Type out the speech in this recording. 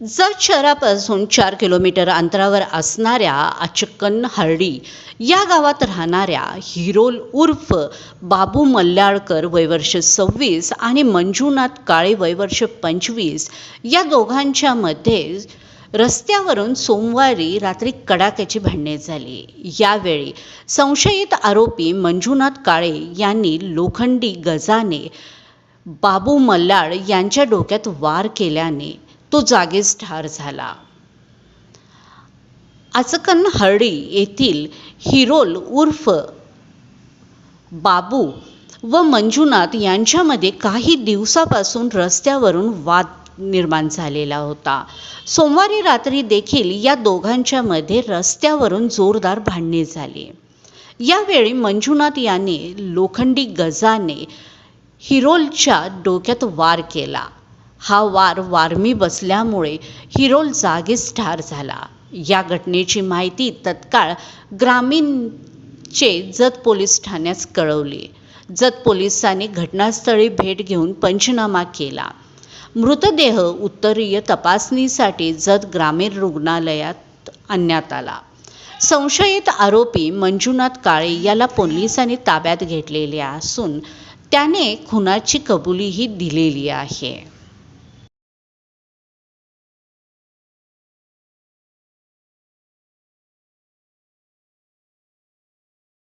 जत शहरापासून चार किलोमीटर अंतरावर असणाऱ्या अचक्कन हर्डी या गावात राहणाऱ्या हिरोल उर्फ बाबू मल्ल्याळकर वयवर्ष सव्वीस आणि मंजुनाथ काळे वयवर्ष पंचवीस या दोघांच्या मध्ये रस्त्यावरून सोमवारी रात्री कडाक्याची भांडणे झाली. यावेळी संशयित आरोपी मंजुनाथ काळे यांनी लोखंडी गजाने बाबू मल्लाळ यांच्या डोक्यात वार केल्याने तो जागीच ठार झाला. आचकन हर्डी येथील हिरोल उर्फ बाबू व मंजुनाथ यांच्यामध्ये काही दिवसापासून रस्त्यावरून वाद निर्माण झालेला होता. सोमवारी रात्री देखील या दोघांच्या मध्ये रस्त्यावरून जोरदार भांडणे झाली. यावेळी मंजुनाथ याने लोखंडी गजाने हिरोलच्या डोक्यात वार केला. हा वार वारमी बसल्यामुळे हिरोल जागीच ठार झाला. या घटनेची माहिती तत्काळ ग्रामीणचे जत पोलीस ठाण्यास कळवली. जत पोलिसांनी घटनास्थळी भेट घेऊन पंचनामा केला. मृतदेह उत्तरीय तपासणीसाठी जत ग्रामीण रुग्णालयात आणण्यात आला. संशयित आरोपी मंजुनाथ काळे याला पोलिसांनी ताब्यात घेतलेले असून त्याने खुनाची कबुलीही दिलेली आहे.